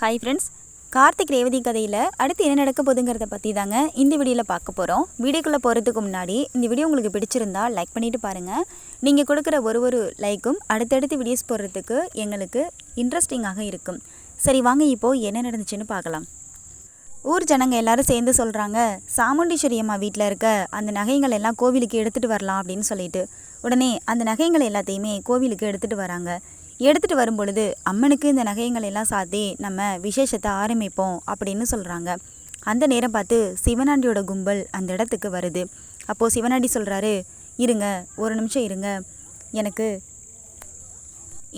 Hi friends Karthik Revathi கதையில் அடுத்து என்ன நடக்க போதுங்கிறத பற்றி தாங்க இந்த வீடியோவில் பார்க்க போகிறோம் வீடியோக்குள்ளே போகிறதுக்கு முன்னாடி இந்த வீடியோ உங்களுக்கு பிடிச்சிருந்தா லைக் பண்ணிவிட்டு பாருங்கள் நீங்கள் கொடுக்குற ஒரு ஒரு லைக்கும் அடுத்தடுத்து வீடியோஸ் போடுறதுக்கு எங்களுக்கு இன்ட்ரெஸ்டிங்காக இருக்கும். சரி வாங்க இப்போது என்ன நடந்துச்சுன்னு பார்க்கலாம். ஊர் ஜனங்க எல்லாரும் சேர்ந்து சொல்கிறாங்க சாமுண்டீஸ்வரி அம்மா வீட்டில் இருக்க அந்த நகைகள் எல்லாம் கோவிலுக்கு எடுத்துகிட்டு வரலாம் அப்படின்னு சொல்லிட்டு. உடனே அந்த நகைகள் எல்லாத்தையுமே கோவிலுக்கு எடுத்துகிட்டு வராங்க. எடுத்துகிட்டு வரும் பொழுது அம்மனுக்கு இந்த நகைகள் எல்லாம் சாத்தி நம்ம விசேஷத்தை ஆரம்பிப்போம் அப்படின்னு சொல்கிறாங்க அந்த நேரம் பார்த்து சிவனாண்டியோட கும்பல் அந்த இடத்துக்கு வருது. அப்போது சிவனாண்டி சொல்கிறாரு இருங்க ஒரு நிமிஷம் இருங்க. எனக்கு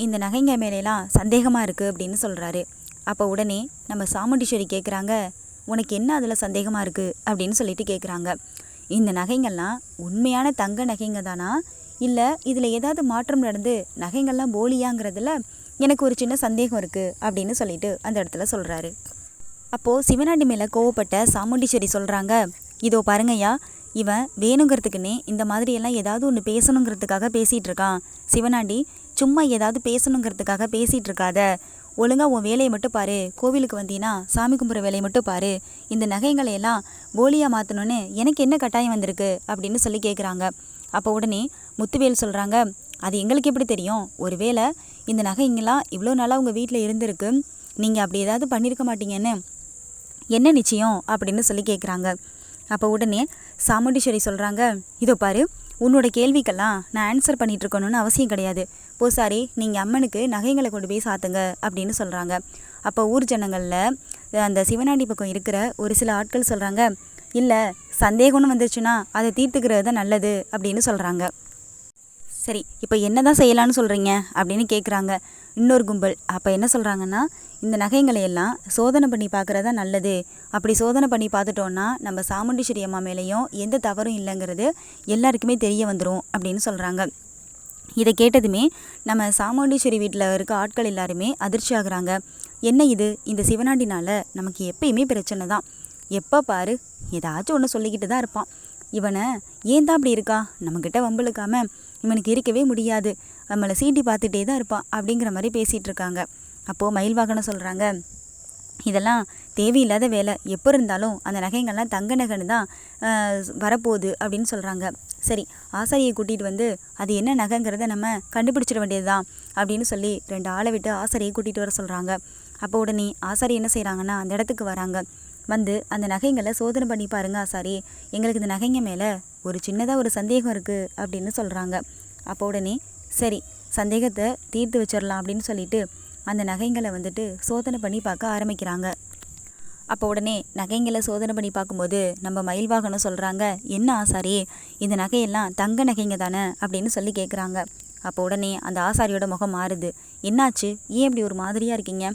இந்த நகைங்க மேலெல்லாம் சந்தேகமாக இருக்குது அப்படின்னு சொல்கிறாரு அப்போ உடனே நம்ம சாமுண்டீஸ்வரி கேட்குறாங்க உனக்கு என்ன அதில் சந்தேகமாக இருக்குது அப்படின்னு சொல்லிட்டு கேட்குறாங்க இந்த நகைங்கள்லாம் உண்மையான தங்க நகைங்க தானா? இல்லை இதில் ஏதாவது மாற்றம் நடந்து நகைங்கள்லாம் போலியாங்கிறதுல எனக்கு ஒரு சின்ன சந்தேகம் இருக்குது அப்படின்னு சொல்லிட்டு அந்த இடத்துல சொல்கிறாரு அப்போது சிவனாண்டி மேலே கோவப்பட்ட சாமுண்டீஸ்வரி சொல்கிறாங்க இதோ பாருங்கய்யா இவன் வேணுங்கிறதுக்குன்னே இந்த மாதிரியெல்லாம் ஏதாவது ஒன்று பேசணுங்கிறதுக்காக பேசிகிட்டு இருக்கான். சிவனாண்டி சும்மா ஏதாவது பேசணுங்கிறதுக்காக பேசிகிட்டு இருக்காத. ஒழுங்காக உன் வேலையை மட்டும் பாரு. கோவிலுக்கு வந்தீங்கன்னா சாமி கும்பிட்ற வேலையை மட்டும் பாரு. இந்த நகைங்களையெல்லாம் போலியாக மாற்றணுன்னு எனக்கு என்ன கட்டாயம் வந்திருக்கு அப்படின்னு சொல்லி கேட்குறாங்க அப்போ உடனே முத்துவேல் சொல்கிறாங்க அது எங்களுக்கு எப்படி தெரியும்? ஒருவேளை இந்த நகைங்கெல்லாம் இவ்வளோ நாளாக உங்கள் வீட்டில் இருந்திருக்கு. நீங்கள் அப்படி ஏதாவது பண்ணியிருக்க மாட்டீங்கன்னு என்ன நிச்சயம்? அப்படின்னு சொல்லி கேட்குறாங்க அப்போ உடனே சாமுண்டீஸ்வரி சொல்கிறாங்க இதோ பாரு உன்னோட கேள்விக்கெல்லாம் நான் ஆன்சர் பண்ணிகிட்டு இருக்கணும்னு அவசியம் கிடையாது. பூசாரி நீங்கள் அம்மனுக்கு நகைங்களை கொண்டு போய் சாத்துங்க அப்படின்னு சொல்கிறாங்க அப்போ ஊர் ஜனங்களில் அந்த சிவனாண்டி பக்கம் இருக்கிற ஒரு சில ஆட்கள் சொல்கிறாங்க இல்லை சந்தேகம்னு வந்துருச்சுன்னா அதை தீர்த்துக்கிறது தான் நல்லது அப்படின்னு சொல்கிறாங்க சரி இப்போ என்ன தான் செய்யலான்னு சொல்கிறீங்க அப்படின்னு கேட்குறாங்க இன்னொரு கும்பல் அப்போ என்ன சொல்கிறாங்கன்னா இந்த நகைங்களை எல்லாம் சோதனை பண்ணி பார்க்குறதா நல்லது. அப்படி சோதனை பண்ணி பார்த்துட்டோன்னா நம்ம சாமுண்டீஸ்வரி அம்மா மேலேயும் எந்த தவறும் இல்லைங்கிறது எல்லாருக்குமே தெரிய வந்துடும் அப்படின்னு சொல்கிறாங்க இதை கேட்டதுமே நம்ம சாமுண்டீஸ்வரி வீட்டில் இருக்க ஆட்கள் எல்லாருமே அதிர்ச்சி ஆகுறாங்க என்ன இது? இந்த சிவனாண்டினால் நமக்கு எப்பயுமே பிரச்சனை தான். எப்போ பாரு? ஏதாச்சும் ஒன்று சொல்லிக்கிட்டு தான் இருப்பான். இவனை ஏன் தான் அப்படி இருக்கா? நம்மக்கிட்ட வம்பளுக்காம இவனுக்கு இருக்கவே முடியாது. நம்மளை சீண்டி பார்த்துட்டே தான் இருப்பான் அப்படிங்கிற மாதிரி பேசிகிட்டு இருக்காங்க. அப்போது மயில் வாகனம் சொல்கிறாங்க இதெல்லாம் தேவையில்லாத வேலை. எப்போ இருந்தாலும் அந்த நகைங்கள்லாம் தங்க நகைன்னு தான் வரப்போகுது அப்படின்னு சொல்கிறாங்க சரி ஆசாரியை கூட்டிகிட்டு வந்து அது என்ன நகைங்கிறத நம்ம கண்டுபிடிச்சிட வேண்டியதுதான் அப்படின்னு சொல்லி ரெண்டு ஆளை விட்டு ஆசாரியை கூட்டிகிட்டு வர சொல்கிறாங்க அப்போ உடனே ஆசாரி என்ன செய்கிறாங்கன்னா அந்த இடத்துக்கு வராங்க. வந்து அந்த நகைங்களை சோதனை பண்ணி பாருங்க ஆசாரி. எங்களுக்கு இந்த நகைங்க மேலே ஒரு சின்னதாக ஒரு சந்தேகம் இருக்குது அப்படின்னு சொல்கிறாங்க அப்போ உடனே சரி சந்தேகத்தை தீர்த்து வச்சிடலாம் அப்படின்னு சொல்லிட்டு அந்த நகைங்களை வந்துட்டு சோதனை பண்ணி பார்க்க ஆரம்பிக்கிறாங்க. அப்போ உடனே நகைங்களை சோதனை பண்ணி பார்க்கும்போது நம்ம மயில் வாகனம் சொல்கிறாங்க என்ன ஆசாரி இந்த நகையெல்லாம் தங்க நகைங்க தானே? அப்படின்னு சொல்லி கேட்குறாங்க அப்போ உடனே அந்த ஆசாரியோட முகம் மாறுது. என்னாச்சு? ஏன் இப்படி ஒரு மாதிரியாக இருக்கீங்க?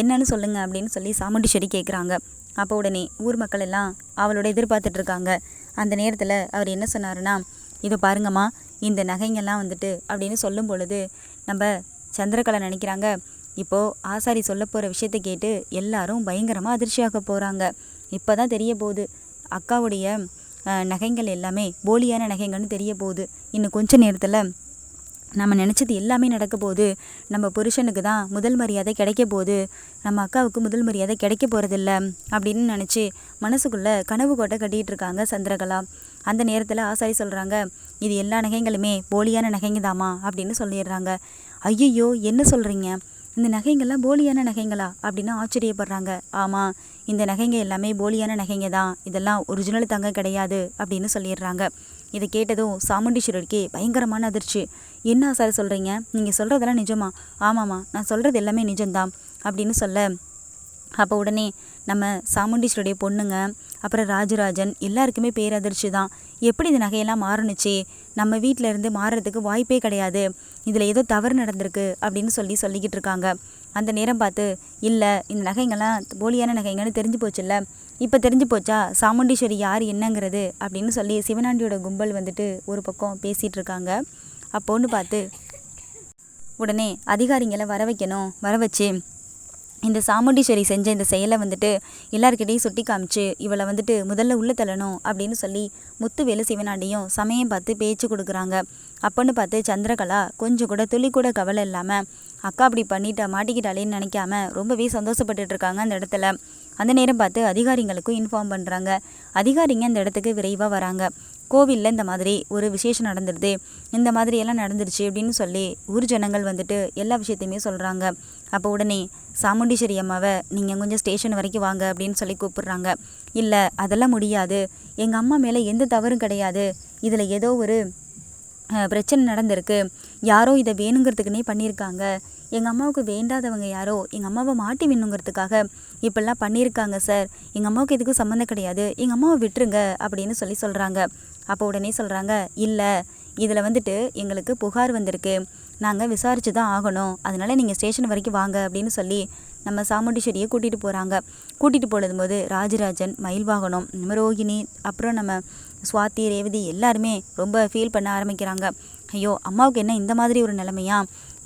என்னன்னு சொல்லுங்கள் அப்படின்னு சொல்லி சாமுண்டி செடி கேட்குறாங்க அப்போ உடனே ஊர் மக்கள் எல்லாம் அவளோட எதிர்பார்த்துட்டு இருக்காங்க. அந்த நேரத்தில் அவர் என்ன சொன்னாருன்னா இதை பாருங்கம்மா இந்த நகைங்கெல்லாம் வந்துட்டு அப்படின்னு சொல்லும் பொழுது நம்ம சந்திரகலை நினைக்கிறாங்க இப்போது ஆசாரி சொல்ல போகிற விஷயத்தை கேட்டு எல்லாரும் பயங்கரமாக அதிர்ச்சியாக போகிறாங்க இப்போ தான் தெரிய போகுது அக்காவுடைய நகைங்கள் எல்லாமே போலியான நகைங்கள்னு தெரிய போகுது. இன்னும் கொஞ்ச நேரத்தில் நம்ம நினச்சது எல்லாமே நடக்க போகுது நம்ம புருஷனுக்கு தான் முதல் மரியாதை கிடைக்க போகுது நம்ம அக்காவுக்கு முதல் மரியாதை கிடைக்க போகிறதில்ல அப்படின்னு நினச்சி மனசுக்குள்ளே கனவு கோட்டை கட்டிகிட்டு இருக்காங்க சந்திரகலா. அந்த நேரத்தில் ஆசாரி சொல்கிறாங்க இது எல்லா நகைங்களுமே போலியான நகைங்க தாமா அப்படின்னு சொல்லிடுறாங்க. ஐயையோ என்ன சொல்கிறீங்க இந்த நகைங்கள்லாம் போலியான நகைங்களா? அப்படின்னு ஆச்சரியப்படுறாங்க. ஆமாம் இந்த நகைங்க எல்லாமே போலியான நகைங்க தான். இதெல்லாம் ஒரிஜினல் தங்கம் கிடையாது அப்படின்னு சொல்லிடுறாங்க. இதை கேட்டதும் சாமுண்டீஸ்வரருக்கே பயங்கரமான அதிர்ச்சி. என்ன சார் சொல்கிறீங்க நீங்கள் சொல்கிறதெல்லாம் நிஜமா? ஆமாம்மா நான் சொல்கிறது எல்லாமே நிஜம்தான் அப்படின்னு சொல்ல அப்போ உடனே நம்ம சாமுண்டீஸ்வருடைய பொண்ணுங்க அப்புறம் ராஜராஜன் எல்லாருக்குமே பேரதிர்ச்சி தான். எப்படி இந்த நகையெல்லாம் மாறுனுச்சு? நம்ம வீட்டில் இருந்து மாறுறதுக்கு வாய்ப்பே கிடையாது. இதில் ஏதோ தவறு நடந்திருக்கு அப்படின்னு சொல்லி சொல்லிக்கிட்டு இருக்காங்க. அந்த நேரம் பார்த்து இல்லை இந்த நகைங்கள்லாம் போலியான நகைங்கன்னு தெரிஞ்சு போச்சுல்ல. இப்போ தெரிஞ்சு போச்சா? சாமுண்டீஸ்வரி யார் என்னங்கிறது? அப்படின்னு சொல்லி சிவனாண்டியோட கும்பல் வந்துட்டு ஒரு பக்கம் பேசிகிட்டு இருக்காங்க. அப்போன்னு பார்த்து உடனே அதிகாரிங்களை வர வைக்கணும் வர வச்சு இந்த சாமுண்டீஸ்வரி செஞ்ச இந்த செயலை வந்துட்டு எல்லாருக்கிட்டையும் சுட்டி காமிச்சு இவளை வந்துட்டு முதல்ல உள்ள தள்ளணும் அப்படின்னு சொல்லி முத்துவேலு சிவனாண்டியும் சமயம் பார்த்து பேச்சு கொடுக்குறாங்க. அப்போன்னு பார்த்து சந்திரகலா கொஞ்சம் கூட துளி கூட கவலை இல்லாமல் அக்கா அப்படி பண்ணிட்டா மாட்டிக்கிட்டாளேன்னு நினைக்காம ரொம்பவே சந்தோஷப்பட்டுட்டு இருக்காங்க அந்த இடத்துல. அந்த நேரம் பார்த்து அதிகாரிங்களுக்கும் இன்ஃபார்ம் பண்ணுறாங்க அதிகாரிங்க அந்த இடத்துக்கு விரைவாக வராங்க. கோவிலில் இந்த மாதிரி ஒரு விசேஷம் நடந்துடுது இந்த மாதிரி எல்லாம் நடந்துருச்சு அப்படின்னு சொல்லி ஊர் ஜனங்கள் வந்துட்டு எல்லா விஷயத்தையுமே சொல்கிறாங்க அப்போ உடனே சாமுண்டீஸ்வரி அம்மாவை நீங்கள் கொஞ்சம் ஸ்டேஷன் வரைக்கும் வாங்க அப்படின்னு சொல்லி கூப்பிடுறாங்க. இல்லை அதெல்லாம் முடியாது. எங்கள் அம்மா மேலே எந்த தவறும் கிடையாது. இதில் ஏதோ ஒரு பிரச்சனை நடந்திருக்கு. யாரோ இதை வேணுங்கிறதுக்குனே பண்ணியிருக்காங்க. எங்கள் அம்மாவுக்கு வேண்டாதவங்க யாரோ எங்கள் அம்மாவை மாட்டி வேணுங்கிறதுக்காக இப்படிலாம் பண்ணியிருக்காங்க சார். எங்கள் அம்மாவுக்கு எதுக்கும் சம்மந்தம் கிடையாது. எங்கள் அம்மாவை விட்டுருங்க அப்படின்னு சொல்லி சொல்கிறாங்க அப்போ உடனே சொல்கிறாங்க இல்லை இதில் வந்துட்டு எங்களுக்கு புகார் வந்திருக்கு. நாங்கள் விசாரித்து தான் ஆகணும். அதனால நீங்கள் ஸ்டேஷன் வரைக்கும் வாங்க அப்படின்னு சொல்லி நம்ம சாமுண்டீஸ்வரியை கூட்டிகிட்டு போகிறாங்க கூட்டிகிட்டு போகும்போது ராஜராஜன் மயில் வாகனம் நம்ம ரோகிணி அப்புறம் நம்ம சுவாதி ரேவதி எல்லாருமே ரொம்ப ஃபீல் பண்ண ஆரம்பிக்கிறாங்க. ஐயோ அம்மாவுக்கு என்ன இந்த மாதிரி ஒரு நிலைமையா?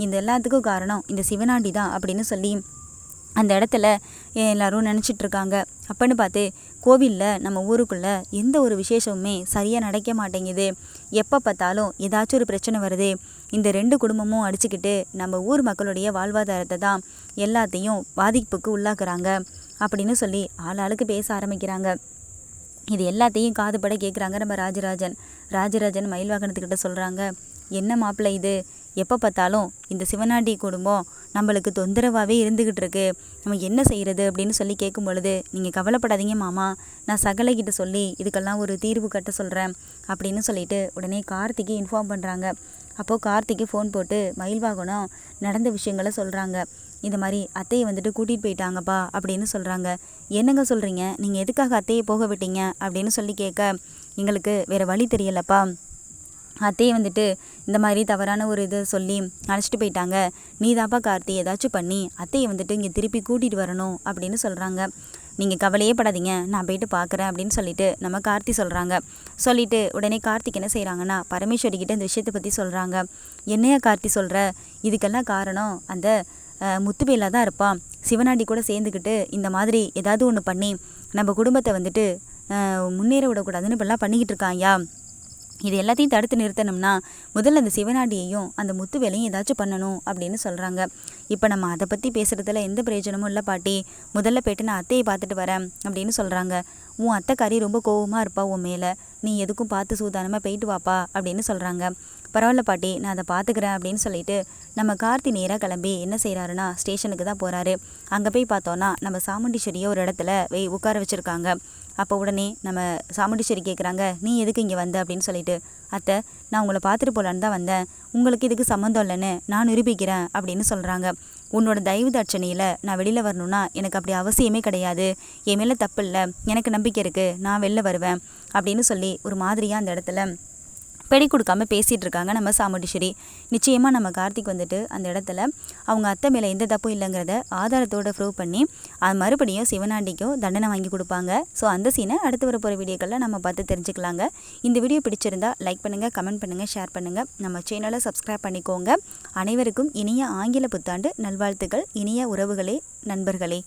இந்த எல்லாத்துக்கும் காரணம் இந்த சிவனாண்டி தான் அப்படின்னு சொல்லி அந்த இடத்துல எல்லாரும் நினச்சிட்டு இருக்காங்க அப்பன்னு பார்த்து கோவிலில் நம்ம ஊருக்குள்ளே எந்த ஒரு விசேஷமுமே சரியாக நடக்க மாட்டேங்குது. எப்போ பார்த்தாலும் ஏதாச்சும் ஒரு பிரச்சனை வருது. இந்த ரெண்டு குடும்பமும் அடிச்சுக்கிட்டு நம்ம ஊர் மக்களுடைய வாழ்வாதாரத்தை தான் எல்லாத்தையும் பாதிப்புக்கு உள்ளாக்குறாங்க அப்படின்னு சொல்லி ஆளாளுக்கு பேச ஆரம்பிக்கிறாங்க. இது எல்லாத்தையும் காதுபட கேட்குறாங்க நம்ம ராஜராஜன். ராஜராஜன் மயில் வாகனத்துக்கிட்ட சொல்கிறாங்க என்ன மாப்பிள்ளை இது? எப்போ பார்த்தாலும் இந்த சிவனாண்டி குடும்பம் நம்மளுக்கு தொந்தரவாகவே இருந்துக்கிட்டு இருக்கு. நம்ம என்ன செய்கிறது அப்படின்னு சொல்லி கேட்கும் பொழுது நீங்கள் கவலைப்படாதீங்க மாமா. நான் சகலைக்கிட்ட சொல்லி இதுக்கெல்லாம் ஒரு தீர்வு கட்ட சொல்கிறேன் அப்படின்னு சொல்லிட்டு உடனே கார்த்திக்கு இன்ஃபார்ம் பண்ணுறாங்க அப்போது கார்த்திக்கு ஃபோன் போட்டு மயில் வாகனம் நடந்த விஷயங்களை சொல்கிறாங்க இந்த மாதிரி அத்தையை வந்துட்டு கூட்டிகிட்டு போயிட்டாங்கப்பா அப்படின்னு சொல்கிறாங்க என்னங்க சொல்கிறீங்க நீங்கள் எதுக்காக அத்தையை போக விட்டீங்க? அப்படின்னு சொல்லி கேட்க எங்களுக்கு வேறு வழி தெரியலப்பா. அத்தையை வந்துட்டு இந்த மாதிரி தவறான ஒரு இதை சொல்லி அழைச்சிட்டு போயிட்டாங்க. நீ தாப்பா கார்த்தி ஏதாச்சும் பண்ணி அத்தையை வந்துட்டு இங்கே திருப்பி கூட்டிகிட்டு வரணும். அப்படின்னு சொல்கிறாங்க நீங்கள் கவலையே படாதீங்க நான் போயிட்டு பார்க்குறேன் அப்படின்னு சொல்லிட்டு நம்ம கார்த்தி சொல்கிறாங்க சொல்லிட்டு உடனே கார்த்திக் என்ன செய்கிறாங்கன்னா பரமேஸ்வரி கிட்ட இந்த விஷயத்தை பற்றி சொல்கிறாங்க என்னையா கார்த்தி சொல்கிற இதுக்கெல்லாம் காரணம் அந்த முத்துவேலாக தான் இருப்பான் சிவனாண்டி கூட சேர்ந்துக்கிட்டு இந்த மாதிரி ஏதாவது ஒன்று பண்ணி நம்ம குடும்பத்தை வந்துட்டு முன்னேற விடக்கூடாதுன்னு இப்பெல்லாம் பண்ணிக்கிட்டு இருக்காயா இது எல்லாத்தையும் தடுத்து நிறுத்தணும்னா முதல்ல அந்த சிவனாடியையும் அந்த முத்து வேலையும் ஏதாச்சும் பண்ணணும் அப்படின்னு சொல்கிறாங்க இப்போ நம்ம அதை பற்றி பேசுகிறதுல எந்த பிரயோஜனமும் இல்லை பாட்டி. முதல்ல போய்ட்டு நான் அத்தையை பார்த்துட்டு வரேன் அப்படின்னு சொல்கிறாங்க உன் அத்தைக்காரி ரொம்ப கோவமாக இருப்பா உன் மேலே. நீ எதுக்கும் பார்த்து சூதானமாக போயிட்டு வாப்பா அப்படின்னு சொல்கிறாங்க பரவாயில்ல பாட்டி நான் அதை பார்த்துக்கிறேன் அப்படின்னு சொல்லிட்டு நம்ம கார்த்தி நேராக கிளம்பி என்ன செய்கிறாருன்னா ஸ்டேஷனுக்கு தான் போகிறாரு அங்கே போய் பார்த்தோன்னா நம்ம சாமுண்டீஸ்வரியை ஒரு இடத்துல வெய் உட்கார வச்சுருக்காங்க. அப்போ உடனே நம்ம சாமுண்டீஸ்வரி கேட்குறாங்க நீ எதுக்கு இங்கே வந்த? அப்படின்னு சொல்லிட்டு அத்தை நான் உங்களை பார்த்துட்டு போகலான்னு தான் வந்தேன். உங்களுக்கு இதுக்கு சம்மந்தம் இல்லைன்னு நான் நிரூபிக்கிறேன் அப்படின்னு சொல்கிறாங்க உன்னோட தயவு தட்சணையில் நான் வெளியில் வரணும்னா எனக்கு அப்படி அவசியமே கிடையாது. என் மேலே தப்பு இல்லை. எனக்கு நம்பிக்கை இருக்குது நான் வெளில வருவேன் அப்படின்னு சொல்லி ஒரு மாதிரியாக அந்த இடத்துல பெடி கொடுக்காம பேசிகிட்டு இருக்காங்க நம்ம சாமுண்டீஸ்வரி. நிச்சயமாக நம்ம கார்த்திக் வந்துட்டு அந்த இடத்துல அவங்க அத்தை மேலே எந்த தப்பும் இல்லைங்கிறத ஆதாரத்தோட ப்ரூவ் பண்ணி அது மறுபடியும் சிவனாண்டிக்கும் தண்டனை வாங்கி கொடுப்பாங்க. ஸோ அந்த சீனை அடுத்து வர போகிற வீடியோக்களில் நம்ம பார்த்து தெரிஞ்சுக்கலாங்க. இந்த வீடியோ பிடிச்சிருந்தா லைக் பண்ணுங்கள் கமெண்ட் பண்ணுங்கள் ஷேர் பண்ணுங்கள் நம்ம சேனலை சப்ஸ்கிரைப் பண்ணிக்கோங்க. அனைவருக்கும் இனிய ஆங்கில புத்தாண்டு நல்வாழ்த்துக்கள் இனிய உறவுகளே நண்பர்களே.